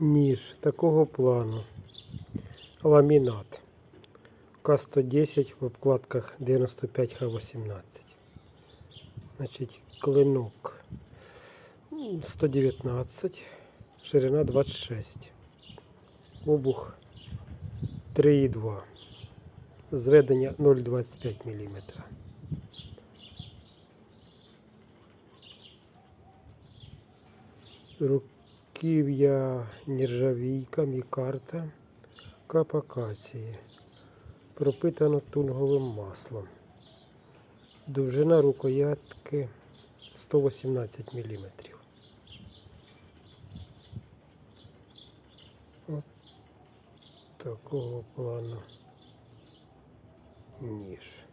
ніж такого плану. Ламінат. К110 в обкладках 95Х18. Значить, клинок 119, ширина 26. Обух 3,2. Зведення 0,25 мм. Руків'я нержавійка, мікарта, кап акації. Пропитано тунговим маслом. Довжина рукоятки 118 мм. От такого плану ніж.